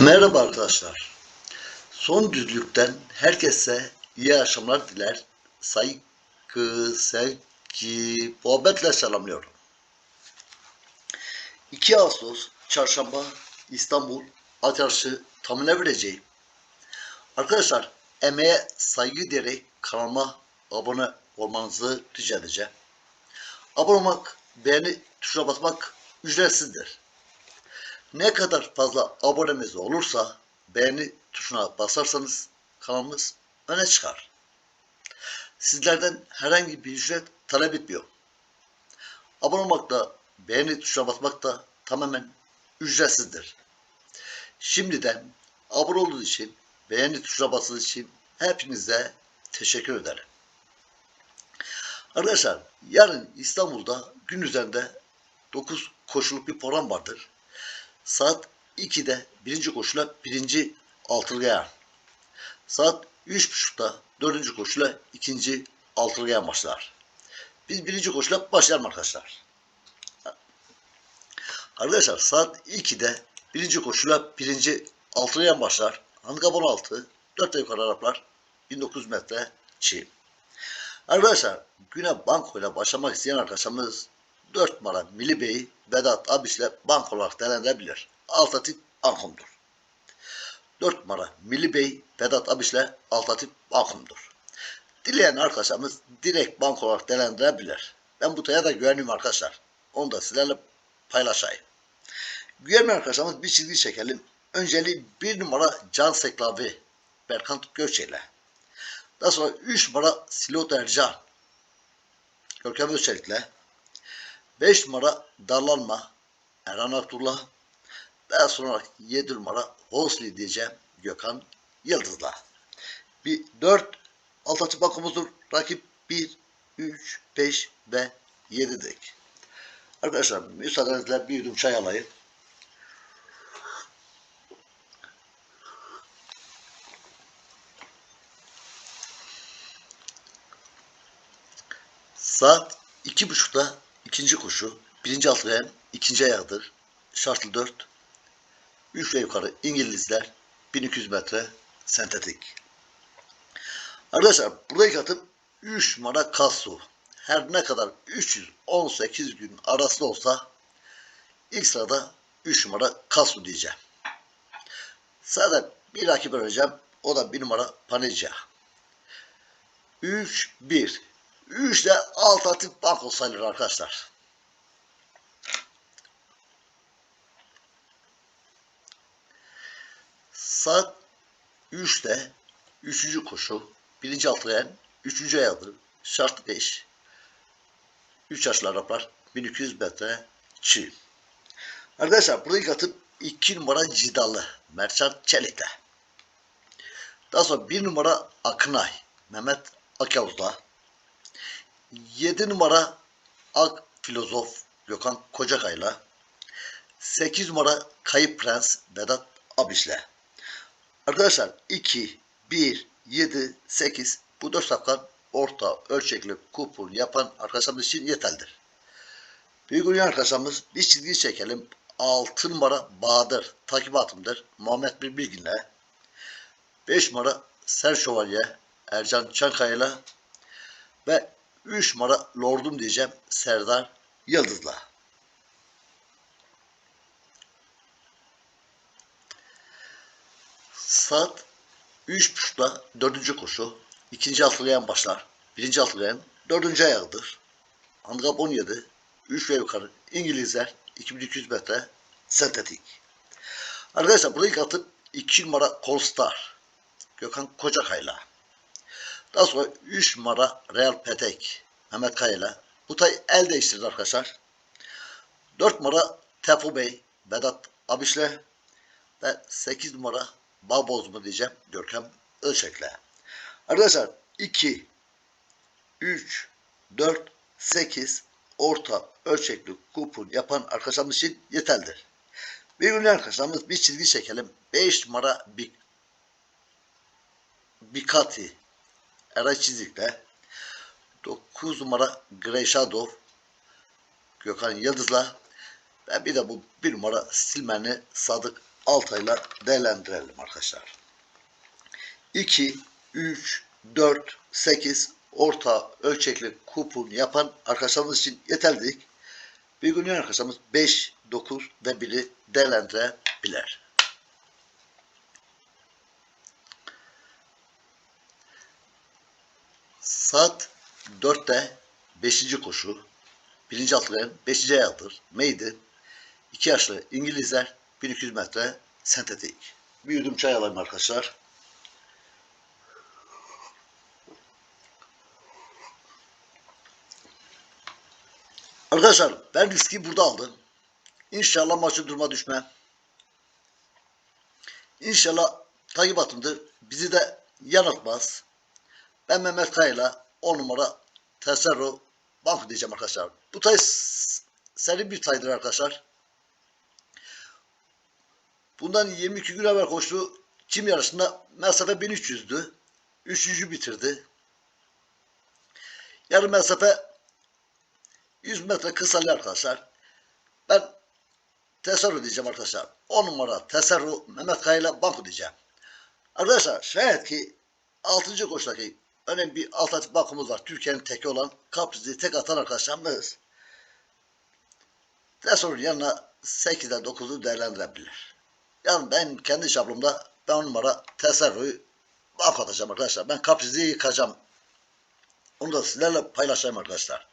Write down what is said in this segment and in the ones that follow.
Merhaba arkadaşlar. Son düzlükten herkese iyi akşamlar diler. Saygı, sevgi, muhabbetle selamlıyorum. 2 Ağustos Çarşamba İstanbul Atarşı tamine vereceğim. Arkadaşlar emeğe saygı diyerek kanalıma abone olmanızı rica edeceğim. Abone olmak, beğeni tuşuna basmak ücretsizdir. Ne kadar fazla abonemiz olursa beğeni tuşuna basarsanız kanalımız öne çıkar. Sizlerden herhangi bir ücret talep etmiyor. Abone olmak da beğeni tuşuna basmak da tamamen ücretsizdir. Şimdiden abone olduğunuz için, beğeni tuşuna bastığınız için hepinize teşekkür ederim. Arkadaşlar yarın İstanbul'da gün üzerinde 9 koşuluk bir program vardır. Saat 2'de birinci koşula birinci altılgaya. Saat 3.30'da dördüncü koşula ikinci altılgaya başlar. Biz birinci koşula başlayalım arkadaşlar. Arkadaşlar saat 2'de birinci koşula birinci altılgaya başlar. Handikap 16, 4 yukarı Araplar, 1900 metre çiğ. Arkadaşlar güne bankoyla başlamak isteyen arkadaşlarımız 4 numara Milli Bey'i Vedat Abis'le bank olarak değerlendirebilir. Alternatif bankomdur. 4 numara Milli Bey Vedat Abis'le alternatif bankomdur. Dileyen arkadaşlarımız direkt bank olarak değerlendirebilir. Ben bu taya da güveniyorum arkadaşlar. Onu da sizlerle paylaşayım. Güvenmeyen arkadaşlarımız bir çizgi çekelim. Önceliği 1 numara Can Seklavi Berkant Göçeli. Daha sonra 3 numara Silot Ercan Görkem Özçelik'le 5 numara Darlanma Erhan Abdullah daha sonra 7 numara Hosli diyeceğim Gökhan Yıldız'la. Bir 4 alt açık bakımızdır. Rakip 1, 3, 5 ve 7'dik. Arkadaşlar müsaadenizle bir yudum çay alayım. Saat iki buçukta ikinci koşu, birinci altlayan ikinci ayağıdır. Şartlı 4, 3 ve yukarı İngilizler 1200 metre sentetik. Arkadaşlar buradaki atım 3 numara Kasu. Her ne kadar 318 gün arasında olsa ilk sırada 3 numara Kasu diyeceğim. Zaten bir rakip vereceğim. O da 1 numara Paneca. 3, 1. 3 de alternatif banko sayılır arkadaşlar. Saat 3'te 3. koşu, 1. altlayan, 3. ayağıdır, şart 5. 3 yaşlı Araplar, 1200 metre çiğ. Arkadaşlar buradaki atım 2 numara Cidalı, Merçan Çelik'te. Daha sonra 1 numara Akınay, Mehmet Akyavuz'da. 7 numara Ak Filozof Gökhan Kocakay'la 8 numara Kayıp Prens Vedat Abiş'le. Arkadaşlar 2, 1, 7, 8 bu 4 safkan orta ölçekli kupon yapan arkadaşlarımız için yeterlidir. Büyük oyun arkadaşlarımız bir çizgi çekelim. 6 numara Bahadır takibatımdır. Muhammed Bir Bilgin'le. 5 numara Ser Şövalye Ercan Çankaya'yla ve 3 numara Lordum diyeceğim Serdar Yıldız'la. Saat 3.30'da dördüncü koşu. ikinci altlayan başlar. Birinci altlayan dördüncü ayağıdır. Handikap 17. 3 ve yukarı. İngilizler 2200 metre sentetik. Arkadaşlar burada ilk atım 2 numara Kolstar. Gökhan Kocakay'la. Daha sonra 3 numara Real Petek Mehmet Kaya'yla. Bu tay el değiştirdi arkadaşlar. 4 numara Tefu Bey Vedat Abiş'le ve 8 numara Baboz mu diyeceğim Görkem Ölçek'le. Arkadaşlar 2 3 4 8 orta ölçekli kupon yapan arkadaşlarımız için yeterlidir. Bir gün arkadaşlarımız bir çizgi çekelim. 5 numara bir Bikati Eray Çizik'le 9 numara Grey Shadow Gökhan Yıldız'la ve bir de bu bir numara Silmenli Sadık altayla değerlendirelim arkadaşlar. 2, 3, 4, 8 orta ölçekli kupon yapan arkadaşlarımız için yeterlilik. Bir gün arkadaşlarımız 5, 9 ve 1'i değerlendirebilir. Saat 4'te 5. koşu. Birinci atlayan 5. ayağıdır. Maiden. 2 yaşlı İngilizler 1200 metre sentetik. Bir yudum çay alayım arkadaşlar. Arkadaşlar ben riski burada aldım. İnşallah maçı durma düşmem. İnşallah takip atımdır. Bizi de yanıltmaz. Ben Mehmet Kaya'yla 10 numara Tesero Bank diyeceğim arkadaşlar. Bu tay seri bir taydır arkadaşlar. Bundan 22 gün evvel koştu. Çim yarışında mesafe 1300'dü. Üçüncü bitirdi. Yarım mesafe 100 metre kısalı arkadaşlar. Ben Tesero diyeceğim arkadaşlar. 10 numara Tesero Mehmet Kaya'yla banko diyeceğim. Arkadaşlar şayet ki 6. koşudaki önemli bir alternatif bankomuz var. Türkiye'nin teki olan kaprizi tek atan arkadaşlarımız Tesoro'nun yanına 8'den 9'u değerlendirebilir. Yani ben kendi şablonumda ben 10 numara Tesoro'yu banko atacağım arkadaşlar. Ben kaprizi yıkacağım. Onu da sizlerle paylaşayım arkadaşlar.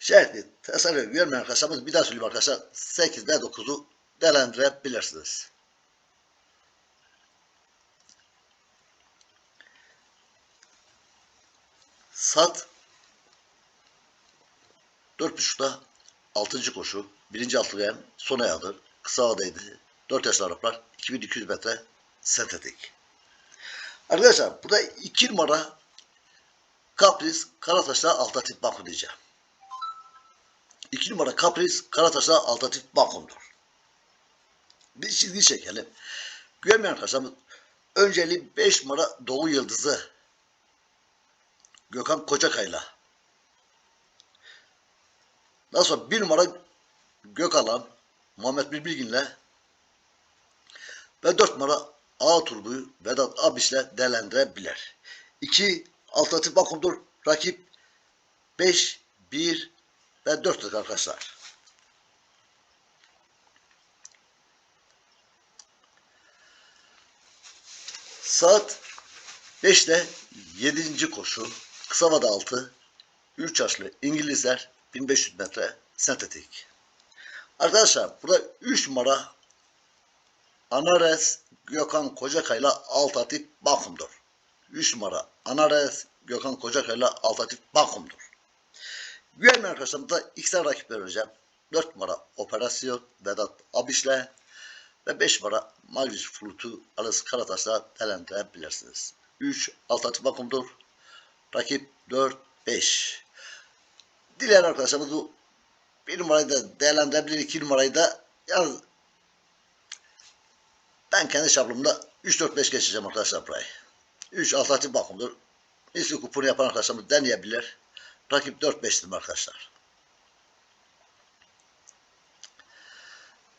Şerhli tasarruf görmeyen arkadaşlarımız bir daha söyleyeyim arkadaşlar 8 ve 9'u değerlendirebilirsiniz. Sat 4.5'da 6. koşu 1. altılayan son ayağıdır. Kısa vadeydi. 4 yaşlı Araplar 2200 metre sentetik. Arkadaşlar burada 2 numara Kapris Karataş'la Altatif Banko diyeceğim. 2 numara Kapris Karataş'la Altatif Banko'mdur. Bir çizgi çekelim. Güvenmeyen arkadaşlarımız önceliği 5 numara Doğu Yıldızı Gökhan Kocakay'la. Daha sonra 1 numara Gökalan Muhammed Bilbilgin'le ve 4 numara A Turbu'yu Vedat Abiş'le değerlendirebilir. 2 alternatif bakımdır. Rakip 5, 1 ve 4'tür arkadaşlar. Saat 5'te 7. koşu. Kısa vada 6. 3 yaşlı İngilizler 1500 metre sentetik. Arkadaşlar burada 3 numara Anares Gökhan Kocakay'la alternatif bakımdır. 3 numara Anares Gökhan Kocakay'la alternatif bakımdır. Güvenmeyen arkadaşlarımıza iki tane rakip vereceğim. 4 numara Operasyon Vedat Abiş'le ve 5 numara Magnus Flutu Alas Karataş'la değerlendirebilirsiniz. 3 alternatif bakımdır. Rakip 4, 5. Dileyen arkadaşlarımız bu bir numarayı da değerlendirebilir, iki numarayı da yalnız ben kendi şablonumda 3-4-5 geçeceğim arkadaşlar burayı. 3 alternatif bakımdır. Misli kuponu yapan arkadaşlarımız deneyebilir. Rakip 4-5'tir arkadaşlar.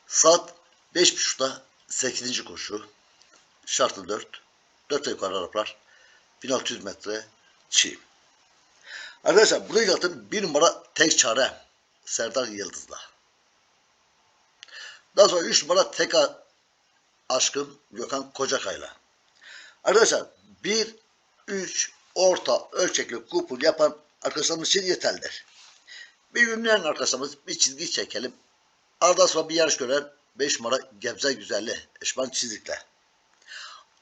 Saat 5.30'da 8. koşu. Şartlı 4. 4 yukarı Araplar. 1600 metre çiğ. Arkadaşlar buraya zaten bir numara tek çare Serdar Yıldız'la. Daha sonra 3 numara tek a- aşkın Gökhan Kocakay'la. Arkadaşlar 1 3 orta ölçekli kupon yapan arkadaşlarımız için yeterlidir. Bir günleyen arkadaşlarımız bir çizgi çekelim. Arada sonra bir yarış gören 5 numara Gebze Güzelli Eşman Çizik'le.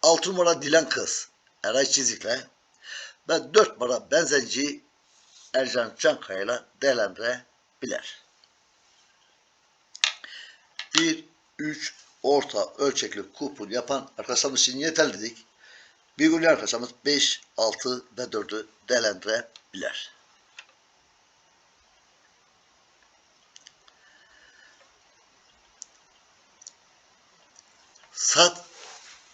6 numara Dilan Kız Eray Çizik'le ve 4 numara Benzenci Ercan Cankaya'yla değerlendirebilir. 1, 3 orta ölçekli kupon yapan arkadaşlarımız için yeterli dedik. Bir gün arkadaşlarımız 5, 6 ve 4'ü değerlendirebilir. Saat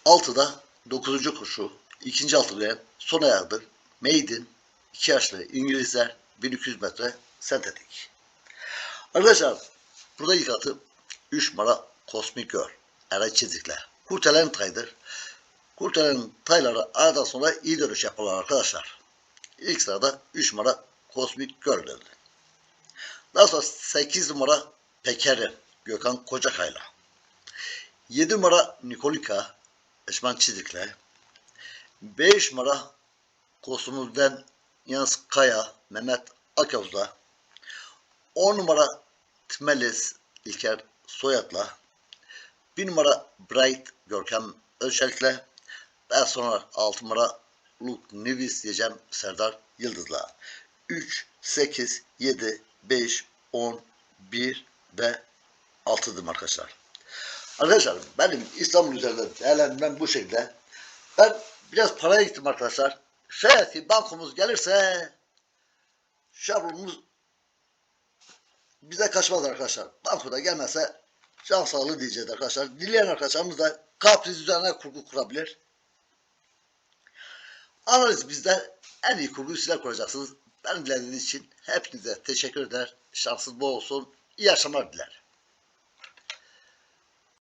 6'da 9. koşu, ikinci altılayan son ayağıdır. Maiden, 2 yaşlı İngilizler 1200 metre sentetik. Arkadaşlar burada ilk atı 3 numara Kosmik Gör. Eray Çizik'le. Kurtelen taydır. Kurtelen tayları aradan sonra iyi dönüş yaparlar arkadaşlar. İlk sırada 3 numara Kosmik Gör geldi. Daha sonra 8 numara Pekeri Gökhan Kocakay'la. 7 numara Nikolika Esman Çizik'le. 5 numara Kostumuz'dan Yans Kaya Mehmet Akyavuz'la. 10 numara Tmelis İlker Soyat'la. 1 numara Bright Görkem Özçelik'le. Daha sonra 6 numara Luke Nevis diyeceğim Serdar Yıldız'la. 3, 8, 7, 5, 10, 1 ve 6'dım arkadaşlar. Arkadaşlar benim İstanbul üzerinde değerlendirmem bu şekilde. Ben biraz paraya gittim arkadaşlar. Ki bankomuz gelirse şablonumuz bize kaçmaz arkadaşlar. Bankoda gelmezse can sağlığı diyeceğiz arkadaşlar. Dileyen arkadaşlarımız da kapriz üzerine kurgu kurabilir. Analiz bizde en iyi kurguyu sizler kuracaksınız. Ben dilediğiniz için hepinize teşekkür eder. Şansınız bol olsun. İyi akşamlar dilerim.